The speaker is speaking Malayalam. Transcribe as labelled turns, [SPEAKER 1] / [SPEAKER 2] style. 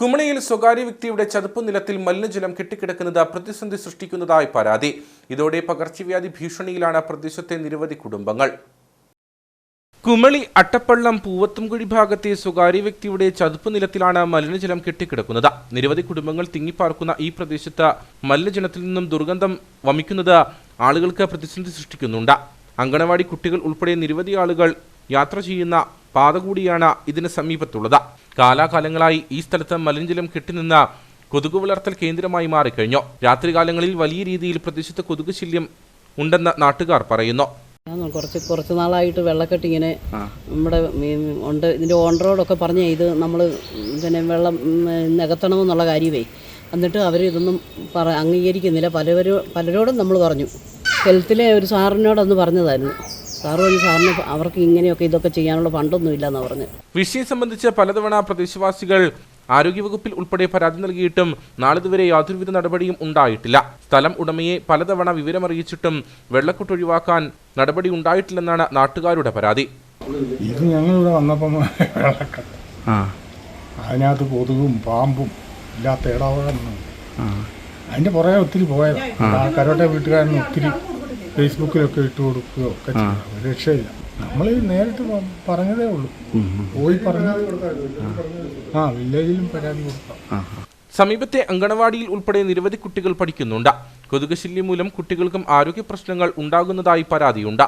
[SPEAKER 1] കുമളിയിൽ സ്വകാര്യ വ്യക്തിയുടെ ചതുപ്പ് നിലത്തിൽ മലിനജലം കെട്ടിക്കിടക്കുന്നത് പ്രതിസന്ധി സൃഷ്ടിക്കുന്നതായി പരാതി. ഇതോടെ പകർച്ചവ്യാധി ഭീഷണിയിലാണ് പ്രദേശത്തെ നിരവധി കുടുംബങ്ങൾ. കുമളി അട്ടപ്പള്ളം പൂവത്തുംകുഴി ഭാഗത്തെ സ്വകാര്യ വ്യക്തിയുടെ ചതുപ്പ് നിലത്തിലാണ് മലിനജലം കെട്ടിക്കിടക്കുന്നത്. നിരവധി കുടുംബങ്ങൾ തിങ്ങിപ്പാർക്കുന്ന ഈ പ്രദേശത്ത് മലിനജലത്തിൽ നിന്നും ദുർഗന്ധം വമിക്കുന്നത് ആളുകൾക്ക് പ്രതിസന്ധി സൃഷ്ടിക്കുന്നുണ്ട്. അങ്കണവാടി കുട്ടികൾ ഉൾപ്പെടെ നിരവധി ആളുകൾ യാത്ര ചെയ്യുന്ന പാത കൂടിയാണ് ഇതിന് സമീപത്തുള്ളത്. കാലാകാലങ്ങളായി ഈ സ്ഥലത്ത് മലിനജലം കെട്ടിനിന്ന കൊതുക് വളർത്തൽ കേന്ദ്രമായി മാറിക്കഴിഞ്ഞു. രാത്രികാലങ്ങളിൽ വലിയ രീതിയിൽ പ്രദേശത്ത് കൊതുക് ശല്യം ഉണ്ടെന്ന് നാട്ടുകാർ പറയുന്നു.
[SPEAKER 2] കുറച്ച് കുറച്ച് നാളായിട്ട് വെള്ളക്കെട്ട് ഇങ്ങനെ നമ്മുടെ ഉണ്ട്. ഇതിന്റെ ഓണറോടൊക്കെ പറഞ്ഞ ഇത് നമ്മൾ പിന്നെ വെള്ളം നികത്തണമെന്നുള്ള കാര്യമേ. എന്നിട്ട് അവർ ഇതൊന്നും പറ അംഗീകരിക്കുന്നില്ല. പലവരും പലരോടും നമ്മൾ പറഞ്ഞു. ഹെൽത്തിലെ ഒരു സാറിനോടൊന്ന് പറഞ്ഞതായിരുന്നു. സാറ് പറഞ്ഞു സാറിന് അവർക്ക് ഇങ്ങനെയൊക്കെ ഇതൊക്കെ ചെയ്യാനുള്ള ഫണ്ടൊന്നും ഇല്ലെന്ന് പറഞ്ഞു.
[SPEAKER 1] വിഷയം സംബന്ധിച്ച് പലതവണ പ്രദേശവാസികൾ ആരോഗ്യവകുപ്പിൽ ഉൾപ്പെടെ പരാതി നൽകിയിട്ടും നാളിതുവരെ യാതൊരുവിധ നടപടിയും ഉണ്ടായിട്ടില്ല. സ്ഥലം ഉടമയെ പലതവണ വിവരമറിയിച്ചിട്ടും വെള്ളക്കെട്ട് ഒഴിവാക്കാൻ നടപടി ഉണ്ടായിട്ടില്ലെന്നാണ് നാട്ടുകാരുടെ പരാതി.
[SPEAKER 3] ഇത് ഞങ്ങളിവിടെ വന്നപ്പം അതിനകത്ത് കൊതുകും പാമ്പും ഇല്ലാത്ത ഇടവകളൊന്നും അതിന്റെ പുറകെ ഒത്തിരി പോയത്. കരോട്ടെ വീട്ടുകാരൻ ഒത്തിരി ഫേസ്ബുക്കിലൊക്കെ ഇട്ട് കൊടുക്കുകയോ ഒക്കെ ചെയ്യാം രക്ഷയില്ല. നമ്മൾ നേരിട്ട് പറഞ്ഞതേ ഉള്ളൂ. പോയി പറഞ്ഞു ആ വില്ലേജിലും പരാതി കൊടുക്കാം.
[SPEAKER 1] സമീപത്തെ അങ്കണവാടിയിൽ ഉൾപ്പെടെ നിരവധി കുട്ടികൾ പഠിക്കുന്നുണ്ട്. കൊതുക് ശല്യം മൂലം കുട്ടികൾക്കും ആരോഗ്യ പ്രശ്നങ്ങൾ ഉണ്ടാകുന്നതായി പരാതിയുണ്ട്.